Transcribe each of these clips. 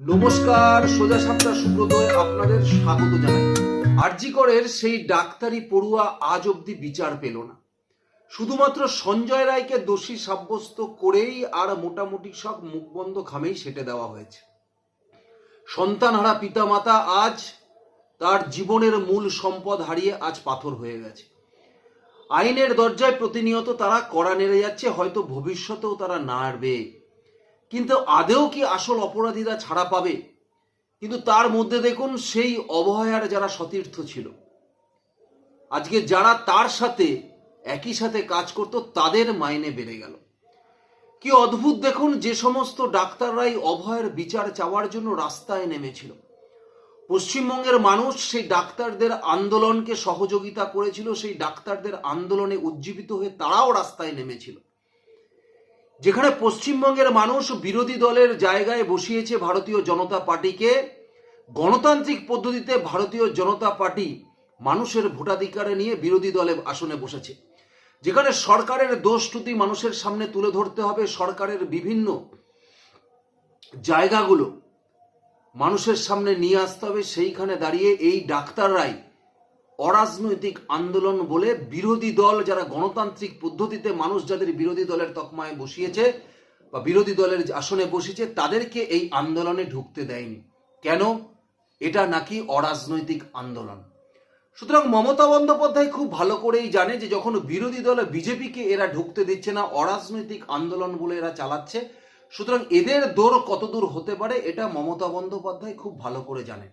নমস্কার, সোজা সাপটা সুব্রতয় আপনাদের স্বাগত জানাই। আরজিকরের সেই ডাক্তারি পড়ুয়া আজ অবধি বিচার পেল না। শুধুমাত্র সঞ্জয় রায়কে দোষী সাব্যস্ত করেই আর মোটামুটি সব মুখবন্ধ খামেই সেটে দেওয়া হয়েছে। সন্তানহারা পিতামাতা আজ তার জীবনের মূল সম্পদ হারিয়ে আজ পাথর হয়ে গেছে। আইনের দরজায় প্রতিনিয়ত তারা কড়া নেড়ে যাচ্ছে, হয়তো ভবিষ্যতেও তারা নাড়বে। কিন্তু আদেও কি আসল অপরাধীরা ছাড়া পাবে? কিন্তু তার মধ্যে দেখুন, সেই অবহেয়ার যারা সতীর্থ ছিল। আজকে যারা তার সাথে, একই সাথে কাজ করত, তাদের মাইনে বেড়ে গেল। কি অদ্ভুত দেখুন, যে সমস্ত ডাক্তাররাই অভয়ের বিচার চাওয়ার জন্য রাস্তায় নেমেছিল। পশ্চিমবঙ্গের মানুষ সেই ডাক্তারদের আন্দোলনকে সহযোগিতা করেছিল, সেই ডাক্তারদের আন্দোলনে উজ্জীবিত হয়ে তারাও রাস্তায় নেমেছিল। যেখানে পশ্চিমবঙ্গের মানুষ বিরোধী দলের জায়গায় বসিয়েছে ভারতীয় জনতা পার্টিকে, গণতান্ত্রিক পদ্ধতিতে ভারতীয় জনতা পার্টি মানুষের ভোটাধিকারে নিয়ে বিরোধী দলে আসনে বসেছে। যেখানে সরকারের দোষ ত্রুটি মানুষের সামনে তুলে ধরতে হবে, সরকারের বিভিন্ন জায়গাগুলো মানুষের সামনে নিয়ে আসতে হবে, সেইখানে দাঁড়িয়ে এই ডাক্তাররাই অরাজনৈতিক আন্দোলন বলে বিরোধী দল যারা গণতান্ত্রিক পদ্ধতিতে মানুষ যাদের বিরোধী দলের তকমায় বসিয়েছে বা বিরোধী দলের আসনে বসিয়েছে, তাদেরকে এই আন্দোলনে ঢুকতে দেয়নি। কেন? এটা নাকি অরাজনৈতিক আন্দোলন। সুতরাং মমতা বন্দ্যোপাধ্যায় খুব ভালো করেই জানে যে যখন বিরোধী দল বিজেপিকে এরা ঢুকতে দিচ্ছে না, অরাজনৈতিক আন্দোলন বলে এরা চালাচ্ছে, সুতরাং এদের দৌড় কতদূর হতে পারে, এটা মমতা বন্দ্যোপাধ্যায় খুব ভালো করে জানে।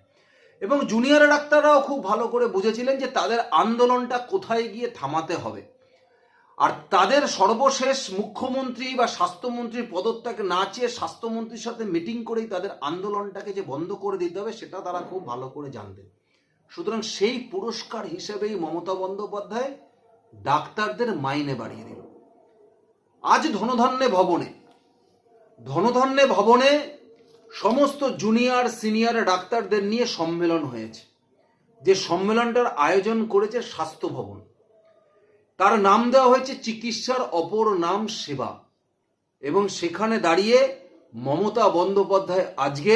এবং জুনিয়র ডাক্তাররাও খুব ভালো করে বুঝেছিলেন যে তাদের আন্দোলনটা কোথায় গিয়ে থামাতে হবে। আর তাদের সর্বশেষ মুখ্যমন্ত্রী বা স্বাস্থ্যমন্ত্রীর পদত্যাগ না চেয়ে স্বাস্থ্যমন্ত্রীর সাথে মিটিং করেই তাদের আন্দোলনটাকে যে বন্ধ করে দিতে হবে, সেটা তারা খুব ভালো করে জানতেন। সুতরাং সেই পুরস্কার হিসেবেই মমতা বন্দ্যোপাধ্যায় ডাক্তারদের মাইনে বাড়িয়ে দিল আজ ধনধান্যে ভবনে ধনধান্যে ভবনে সমস্ত জুনিয়র সিনিয়র ডাক্তারদের নিয়ে সম্মেলন হয়েছে। যে সম্মেলনটার আয়োজন করেছে স্বাস্থ্য ভবন। তার নাম দেওয়া হয়েছে চিকিৎসার অপর নাম সেবা। এবং সেখানে দাঁড়িয়ে মমতা বন্দ্যোপাধ্যায় আজকে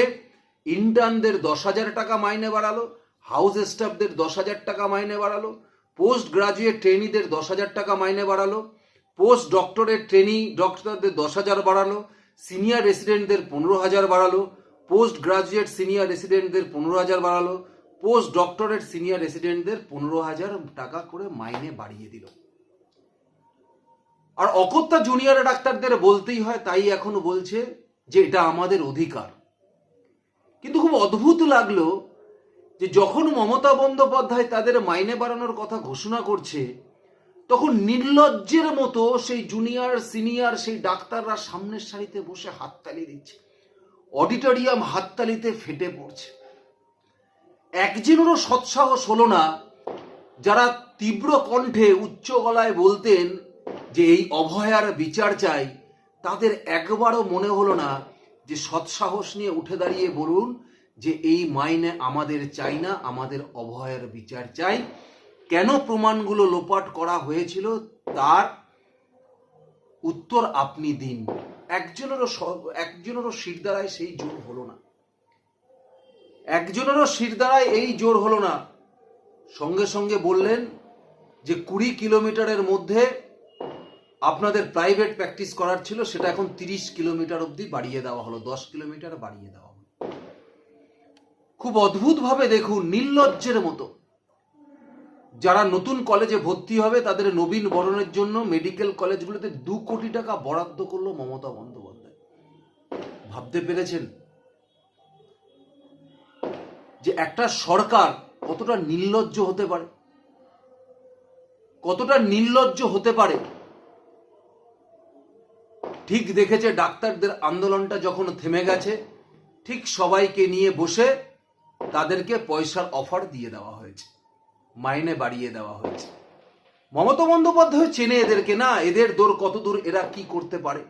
ইন্টার্নদের দশ হাজার টাকা মাইনে বাড়ালো হাউস স্টাফদের দশ হাজার টাকা মাইনে বাড়ালো পোস্ট গ্রাজুয়েট ট্রেনিদের দশ হাজার টাকা মাইনে বাড়ালো পোস্ট ডক্টরের ট্রেনি ডক্টরদের দশ হাজার বাড়ালো সিনিয়র রেসিডেন্টদের পনেরো হাজার বাড়ালো, পোস্ট গ্রাজুয়েট সিনিয়র রেসিডেন্টদের পনেরো হাজার বাড়ালো, পোস্ট ডক্টরেট সিনিয়র রেসিডেন্টদের পনেরো হাজার টাকা করে মাইনে বাড়িয়ে দিল। আর অকত্যা জুনিয়র ডাক্তারদের বলতেই হয়, তাই এখনও বলছে যে এটা আমাদের অধিকার। কিন্তু খুব অদ্ভুত লাগল যে যখন মমতা বন্দ্যোপাধ্যায় তাদের মাইনে বাড়ানোর কথা ঘোষণা করছে তখন নির্লজ্জের মতো সেই জুনিয়র সিনিয়র সেই ডাক্তাররা সামনের সারিতে বসে হাততালি দিচ্ছে। অডিটোরিয়াম হাততালিতে ফেটে পড়ছে। একজনেরও সৎসাহস হলো না, যারা তীব্র কণ্ঠে উচ্চ গলায় বলতেন যে এই অভয়ার বিচার চাই, তাদের একবারও মনে হলো না যে সৎসাহস নিয়ে উঠে দাঁড়িয়ে বলুন যে এই মাইনে আমাদের চাই না, আমাদের অভয়ের বিচার চাই। কেন প্রমাণগুলো লোপাট করা হয়েছিল তার উত্তর আপনি দিন। একজনেরও একজনেরও শিরদাঁড়ায় সেই জোর হলো না। একজনেরও শিরদাঁড়ায় এই জোর হলো না। সঙ্গে সঙ্গে বললেন যে কুড়ি কিলোমিটারের মধ্যে আপনাদের প্রাইভেট প্র্যাকটিস করার ছিল, সেটা এখন তিরিশ কিলোমিটার অবধি বাড়িয়ে দেওয়া হলো, দশ কিলোমিটার বাড়িয়ে দেওয়া হলো। খুব অদ্ভুতভাবে দেখুন, নির্লজ্জের মতো। যারা নতুন কলেজে ভর্তি হবে, তাদের নবীন বরণের জন্য মেডিকেল কলেজগুলোতে দু কোটি টাকা বরাদ্দ করল মমতা বন্দ্যোপাধ্যায়। ভাবতে পেরেছেন? যে একটা সরকার কতটা নির্লজ্জ হতে পারে? কতটা নির্লজ্জ হতে পারে? ঠিক দেখেছে ডাক্তারদের আন্দোলনটা যখন থেমে গেছে, ঠিক সবাইকে নিয়ে বসে তাদেরকে পয়সার অফার দিয়ে দেওয়া হয়েছে। মাইনে বাড়িয়ে দেওয়া হয়েছে। মমতা বন্দ্যোপাধ্যায় চেনে এদেরকে না, এদের দূর কত দূর, এরা কি করতে পারে?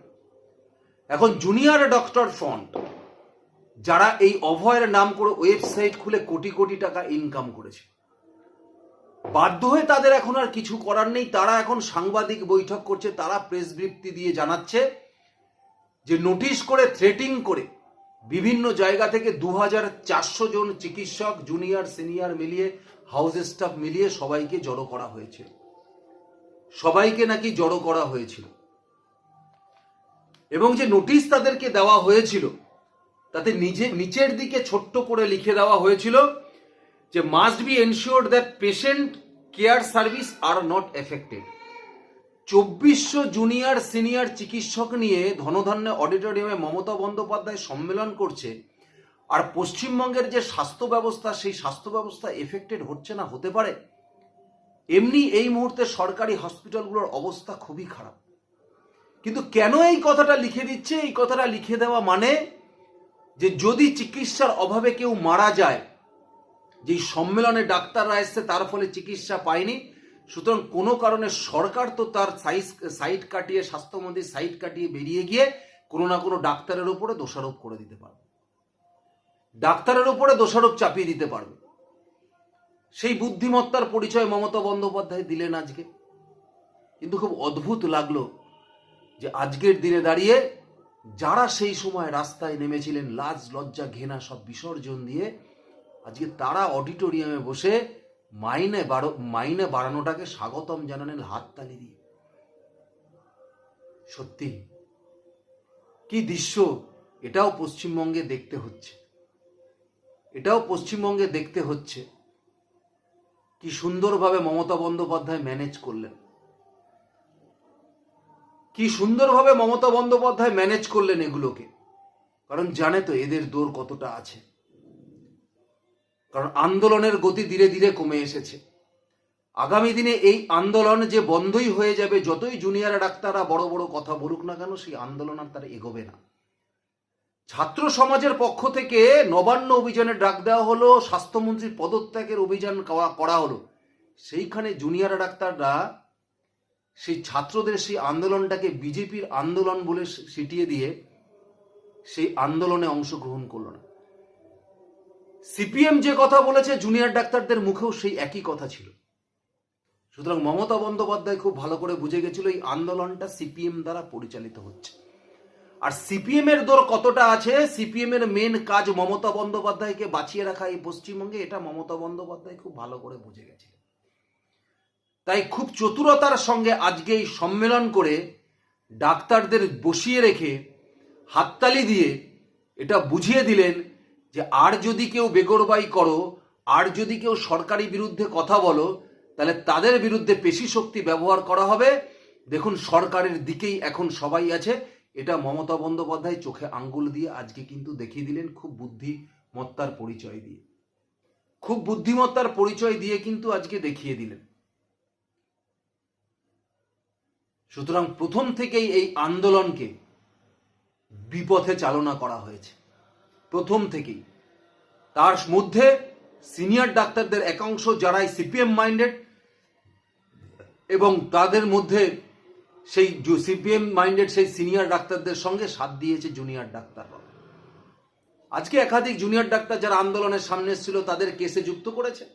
এখন জুনিয়র ডক্টর ফন্ড যারা এই অভয়ের নাম করে ওয়েবসাইট খুলে কোটি কোটি টাকা ইনকাম করেছে। বাধ্য হয়ে তাদের এখন আর কিছু করার নেই, তারা এখন সাংবাদিক বৈঠক করছে, তারা প্রেস বিবৃতি দিয়ে জানাচ্ছে যে নোটিশ করে থ্রেটিং করে বিভিন্ন জায়গা থেকে দু হাজার চারশো জন চিকিৎসক জুনিয়র সিনিয়র মিলিয়ে হাউস স্টাফ মিলিয়ে সবাইকে জড়ো করা হয়েছিল। সবাইকে নাকি জড়ো করা হয়েছিল। এবং যে নোটিশ তাদেরকে দেওয়া হয়েছিল, তাতে নিজে, নিচের দিকে ছোট্ট করে লিখে দেওয়া হয়েছিল যে must be ensure that patient care service are not affected চব্বিশশো জুনিয়র সিনিয়র চিকিৎসক নিয়ে ধনধান্য অডিটোরিয়ামে মমতা বন্দ্যোপাধ্যায় সম্মেলন করছে। আর পশ্চিমবঙ্গের যে স্বাস্থ্য ব্যবস্থা, সেই স্বাস্থ্য ব্যবস্থা এফেক্টেড হচ্ছে না, হতে পারে? এমনি এই মুহূর্তে সরকারি হসপিটালগুলোর অবস্থা খুবই খারাপ। কিন্তু কেন এই কথাটা লিখে দিচ্ছে? এই কথাটা লিখে দেওয়া মানে যে যদি চিকিৎসার অভাবে কেউ মারা যায় যে সম্মেলনে ডাক্তাররা এসছে, তার ফলে চিকিৎসা পায়নি সুতরাং কোনো কারণে সরকার তো তার সাইজ, সাইট কাটিয়ে, স্বাস্থ্যমন্ত্রীর সাইট কাটিয়ে বেরিয়ে গিয়ে কোনো না কোনো ডাক্তারের উপরে দোষারোপ করে দিতে পারবে। ডাক্তারের উপরে দোষারোপ চাপিয়ে দিতে পারবে। সেই বুদ্ধিমত্তার পরিচয় মমতা বন্দ্যোপাধ্যায় দিলেন আজকে। কিন্তু খুব অদ্ভুত লাগল যে আজকের দিনে দাঁড়িয়ে যারা সেই সময় রাস্তায় নেমেছিলেন, লাজ, লজ্জা ঘেনা সব বিসর্জন দিয়ে আজকে তারা অডিটোরিয়ামে বসে মাইনে বাড়ো, মাইনে বাড়ানোটাকে স্বাগতম জানালেন হাততালি দিয়ে। সত্যি? কি দৃশ্য? এটাও পশ্চিমবঙ্গে দেখতে হচ্ছে। এটাও পশ্চিমবঙ্গে দেখতে হচ্ছে। কি সুন্দরভাবে মমতা বন্দ্যোপাধ্যায় ম্যানেজ করলেন। কি সুন্দরভাবে মমতা বন্দ্যোপাধ্যায় ম্যানেজ করলেন এগুলোকে। কারণ জানে তো এদের দৌড় কতটা আছে। কারণ আন্দোলনের গতি ধীরে ধীরে কমে এসেছে। আগামী দিনে এই আন্দোলন যে বন্ধই হয়ে যাবে, যতই জুনিয়র ডাক্তাররা বড় বড় কথা বলুক না কেন, সেই আন্দোলন আর তারা এগোবে না। ছাত্র সমাজের পক্ষ থেকে নবান্ন অভিযানে ডাক দেওয়া হলো, স্বাস্থ্যমন্ত্রীর পদত্যাগের অভিযান করা- হলো। সেইখানে জুনিয়র ডাক্তাররা সেই ছাত্রদের সেই আন্দোলনটাকে বিজেপির আন্দোলন বলে সিটিয়ে দিয়ে সেই আন্দোলনে অংশগ্রহণ করল না। সিপিএম যে কথা বলেছে জুনিয়র ডাক্তারদের মুখেও সেই একই কথা ছিল। সুতরাং মমতা বন্দ্যোপাধ্যায় খুব ভালো করে বুঝে গেছিল, এই আন্দোলনটা সিপিএম দ্বারা পরিচালিত হচ্ছে। আর সিপিএম এর দর কতটা আছে সিপিএম এর মেন কাজ মমতা বন্দ্যোপাধ্যায়কে বাঁচিয়ে রাখা এই পশ্চিমবঙ্গে, এটা মমতা বন্দ্যোপাধ্যায় খুব ভালো করে বুঝে গেছিল। তাই খুব চতুরতার সঙ্গে আজকে এই সম্মেলন করে ডাক্তারদের বসিয়ে রেখে হাততালি দিয়ে এটা বুঝিয়ে দিলেন যে আর যদি কেউ বেগরবাই করো, আর যদি কেউ সরকারি বিরুদ্ধে কথা বলো, তাহলে তাদের বিরুদ্ধে পেশি শক্তি ব্যবহার করা হবে। দেখুন, সরকারের দিকেই এখন সবাই আছে। এটা মমতা বন্দ্যোপাধ্যায় চোখে আঙ্গুল দিয়ে আজকে কিন্তু দেখিয়ে দিলেন খুব বুদ্ধিমত্তার পরিচয় দিয়ে। খুব বুদ্ধিমত্তার পরিচয় দিয়ে কিন্তু আজকে দেখিয়ে দিলেন। সুতরাং প্রথম থেকেই এই আন্দোলনকে বিপথে চালনা করা হয়েছে। প্রথম থেকেই। তার মধ্যে সিনিয়র ডাক্তারদের একাংশ যারাই সিপিএম মাইন্ডেড এবং তাদের মধ্যে সেই সিপিএম মাইন্ডেড সেই সিনিয়র ডাক্তারদের সঙ্গে সাথ দিয়েছে জুনিয়র ডাক্তাররা আজকে একাধিক জুনিয়র ডাক্তার যারা আন্দোলনের সামনে ছিল তাদের কেসে যুক্ত করেছে।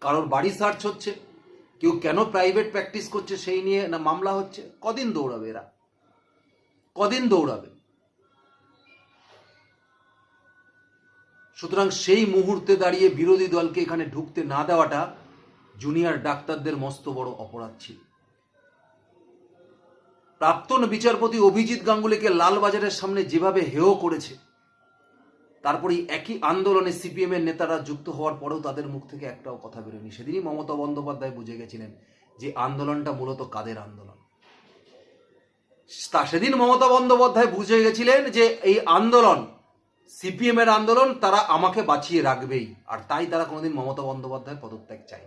কারোর বাড়ি সার্চ হচ্ছে, কেউ কেন প্রাইভেট প্র্যাকটিস করছে সেই নিয়ে না মামলা হচ্ছে? কদিন দৌড়াবে এরা? কদিন দৌড়াবে? সুতরাং সেই মুহূর্তে দাঁড়িয়ে বিরোধী দলকে এখানে ঢুকতে না দেওয়াটা জুনিয়র ডাক্তারদের মস্ত বড় অপরাধ ছিল। প্রাক্তন বিচারপতি অভিজিৎ গাঙ্গুলিকে লালবাজারের সামনে যেভাবে হেয় করেছে তারপরে একই আন্দোলনে সিপিএম এর নেতারা যুক্ত হওয়ার পরেও তাদের মুখ থেকে একটাও কথা বেরোয়নি। সেদিনই মমতা বন্দ্যোপাধ্যায় বুঝে গেছিলেন যে আন্দোলনটা মূলত কাদের আন্দোলন। তা সেদিন মমতা বন্দ্যোপাধ্যায় বুঝে গেছিলেন যে এই আন্দোলন সিপিএম এর আন্দোলন তারা আমাকে বাঁচিয়ে রাখবেই। আর তাই তারা কোনোদিন মমতা বন্দ্যোপাধ্যায়ের পদত্যাগ চায়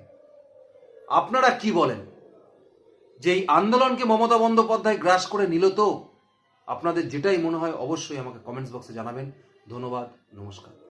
আপনারা কি বলেন? যে এই আন্দোলনকে মমতা বন্দ্যোপাধ্যায় গ্রাস করে নিল তো? আপনাদের যেটাই মনে হয় অবশ্যই আমাকে কমেন্টস বক্সে জানাবেন। ধন্যবাদ, নমস্কার।